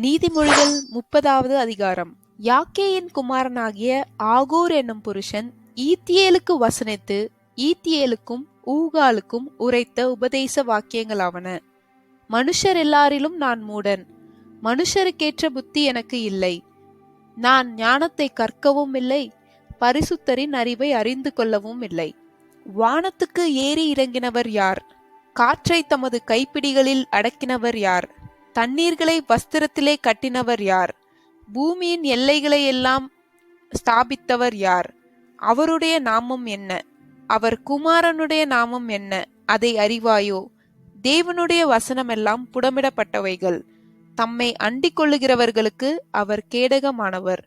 நீதிமொழிகள் முப்பதாவது அதிகாரம். யாக்கேயின் குமாரனாகிய ஆகூர் என்னும் புருஷன் ஈத்தியேலுக்கு வசனித்து ஈத்தியேலுக்கும் ஊகாலுக்கும் உரைத்த உபதேச வாக்கியங்களாவன. மனுஷர் எல்லாரிலும் நான் மூடன். மனுஷருக்கேற்ற புத்தி எனக்கு இல்லை. நான் ஞானத்தை கற்கவும் இல்லை. பரிசுத்தரின் அறிவை அறிந்து கொள்ளவும் இல்லை. வானத்துக்கு ஏறி இறங்கினவர் யார்? காற்றை தமது கைப்பிடிகளில் அடக்கினவர் யார்? தண்ணீர்களை வஸ்திரத்திலே கட்டினவர் யார்? பூமியின் எல்லைகளை எல்லாம் ஸ்தாபித்தவர் யார்? அவருடைய நாமம் என்ன? அவர் குமாரனுடைய நாமம் என்ன? அதை அறிவாயோ? தேவனுடைய வசனமெல்லாம் புடமிடப்பட்டவைகள். தம்மை அண்டிக் கொள்ளுகிறவர்களுக்கு அவர் கேடகமானவர்.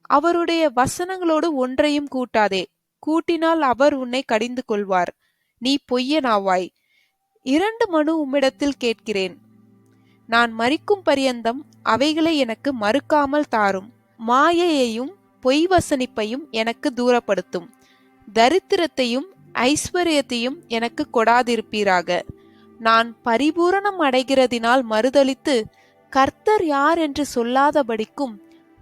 அவருடைய வசனங்களோடு ஒன்றையும் கூட்டாதே. கூட்டினால் அவர் உன்னை கடிந்து கொள்வார் நீ பொய்யனாவாய். இரண்டு மனு உம்மிடத்தில் கேட்கிறேன். நான் மரிக்கும் பரியந்தம் அவைகளை எனக்கு மறுக்காமல் தாரும். மாயையையும் பொய் வசனிப்பையும் எனக்கு தூரப்படுத்தும். தரித்திரத்தையும் ஐஸ்வர்யத்தையும் எனக்கு கொடாதிருப்பீராக. நான் பரிபூரணம் அடைகிறதினால் மறுதளித்து கர்த்தர் யார் என்று சொல்லாதபடிக்கும்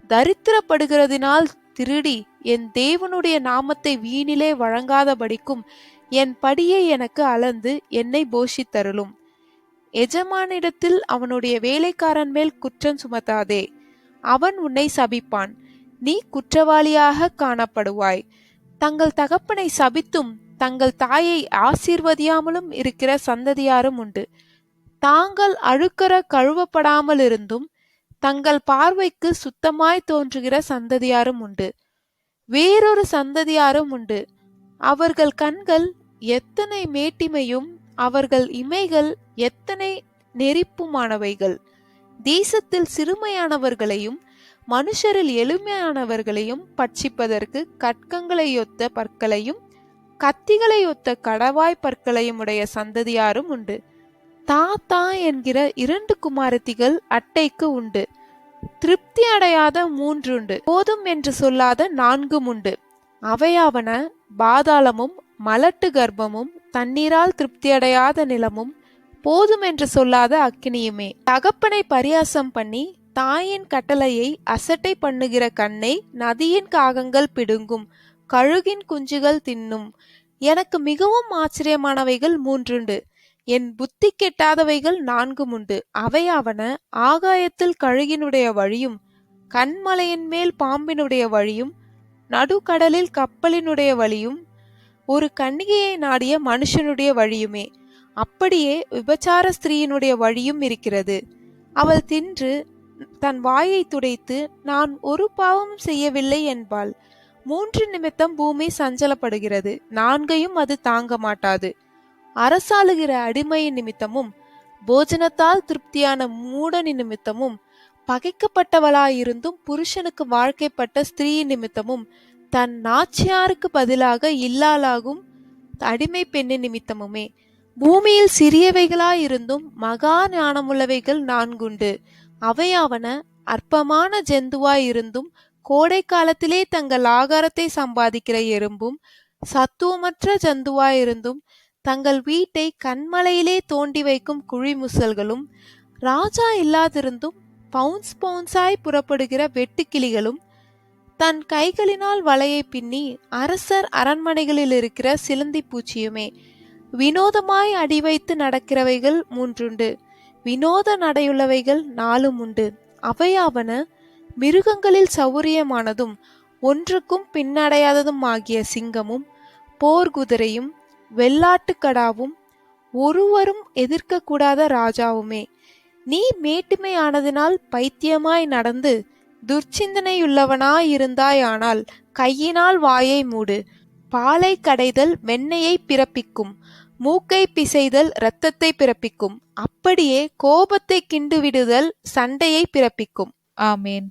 தரித்திரப்படுகிறதினால் திருடி என் தேவனுடைய நாமத்தை வீணிலே வழங்காதபடிக்கும் என் படியை எனக்கு அளந்து என்னை போஷித்தருளும். எஜமானிடத்தில் அவனுடைய வேலைக்காரன் மேல் குற்றம் சுமத்தாதே. அவன் உன்னை சபிப்பான். நீ குற்றவாளியாக காணப்படுவாய். தங்கள் தகப்பனை சபித்தும் தங்கள் தாயை ஆசீர்வதியாமலும் இருக்கிற சந்ததியாரும் உண்டு. தாங்கள் அழுக்கற கழுவப்படாமல் இருந்தும் தங்கள் பார்வைக்கு சுத்தமாய் தோன்றுகிற சந்ததியாரும் உண்டு. வேறொரு சந்ததியாரும் உண்டு. அவர்கள் கண்கள் எத்தனை மேட்டிமையும் அவர்கள் இமைகள் எத்தனை நெறிப்புமானவைகள். தேசத்தில் சிறுமையானவர்களையும் மனுஷரில் எளிமையானவர்களையும் பட்சிப்பதற்கு கற்கங்களையொத்த பற்களையும் கத்திகளை ஒத்த கடவாய் பற்களையும் உடைய சந்ததியாரும் உண்டு. தாத்தா என்கிற இரண்டு குமாரத்திகள் அட்டைக்கு உண்டு. திருப்தி அடையாத மூன்றுண்டு போதும் என்று சொல்லாத நான்கும் உண்டு. அவையாவன பாதாளமும் மலட்டு கர்ப்பமும் தண்ணீரால் திருப்தியடையாத நிலமும் போதும் என்று சொல்லாத அக்கினியுமே. தகப்பனை பரியாசம் பண்ணி தாயின் கட்டளையை அசட்டை பண்ணுகிற கண்ணை நதியின் காகங்கள் பிடுங்கும் கழுகின் குஞ்சுகள் தின்னும். எனக்கு மிகவும் ஆச்சரியமானவைகள் மூன்றுண்டு. என் புத்தி கெட்டாதவைகள் நான்கும் உண்டு அவையாவன ஆகாயத்தில் கழுகினுடைய வழியும் கண்மலையின் மேல் பாம்பினுடைய வழியும் நடுக்கடலில் கப்பலினுடைய வழியும் ஒரு கன்னிகையை நாடிய மனுஷனுடைய வழியுமே. அப்படியே விபச்சார ஸ்திரீயினுடைய வழியும் இருக்கிறது. அவள் தின்று தன் வாயை துடைத்து நான் ஒரு பாவமும் செய்யவில்லை என்பாள். மூன்று நிமித்தம் பூமி சஞ்சலப்படுகிறது. நான்கையும் அது தாங்க மாட்டாது. அரசாளுகிற அடிமையின் நிமித்தமும் போஜனத்தால் திருப்தியான மூடனின் நிமித்தமும் பகைக்கப்பட்டவளாயிருந்தும் புருஷனுக்கு வாழ்க்கைப்பட்ட ஸ்திரீயின் நிமித்தமும் தன் நாச்சியாருக்கு பதிலாக இல்லாலாகும் அடிமை பெண்ணின் நிமித்தமுமே. பூமியில் சிறியவைகளாயிருந்தும் மகா ஞானமுள்ளவைகள் நான்குண்டு. அவையாவன அற்பமான ஜந்துவாயிருந்தும் கோடை காலத்திலே தங்கள் ஆகாரத்தை சம்பாதிக்கிற எறும்பும் சத்துவமற்ற ஜந்துவாயிருந்தும் தங்கள் வீட்டை கண்மலையிலே தோண்டி வைக்கும் குழிமுசல்களும் ராஜா இல்லாதிருந்தும் பவுன்ஸ் பவுன்ஸாய் புறப்படுகிற வெட்டுக்கிளிகளும் தன் கைகளினால் வலையை பின்னி அரசர் அரண்மனைகளில் இருக்கிற சிலந்தி பூச்சியுமே வினோதமாய் அடி வைத்து நடக்கிறவைகள் மூன்றுண்டு. வினோத நடையுள்ளவைகள் நாலும் உண்டு. அவையாவன மிருகங்களில் சௌரியமானதும் ஒன்றுக்கும் பின்னடையாததும் ஆகிய சிங்கமும் போர்குதிரையும் வெள்ளாட்டுக்கடாவும் ஒருவரும் எதிர்க்கக்கூடாத ராஜாவுமே. நீ மேட்டுமையானதினால் பைத்தியமாய் நடந்து துர்ச்சிந்தனையுள்ளவனாயிருந்தாயானால் கையினால் வாயை மூடு. பாலை கடைதல் வெண்ணையை பிறப்பிக்கும். மூக்கை பிசைதல் இரத்தத்தை பிறப்பிக்கும். அப்படியே கோபத்தை கிண்டுவிடுதல் சண்டையை பிறப்பிக்கும். ஆமேன்.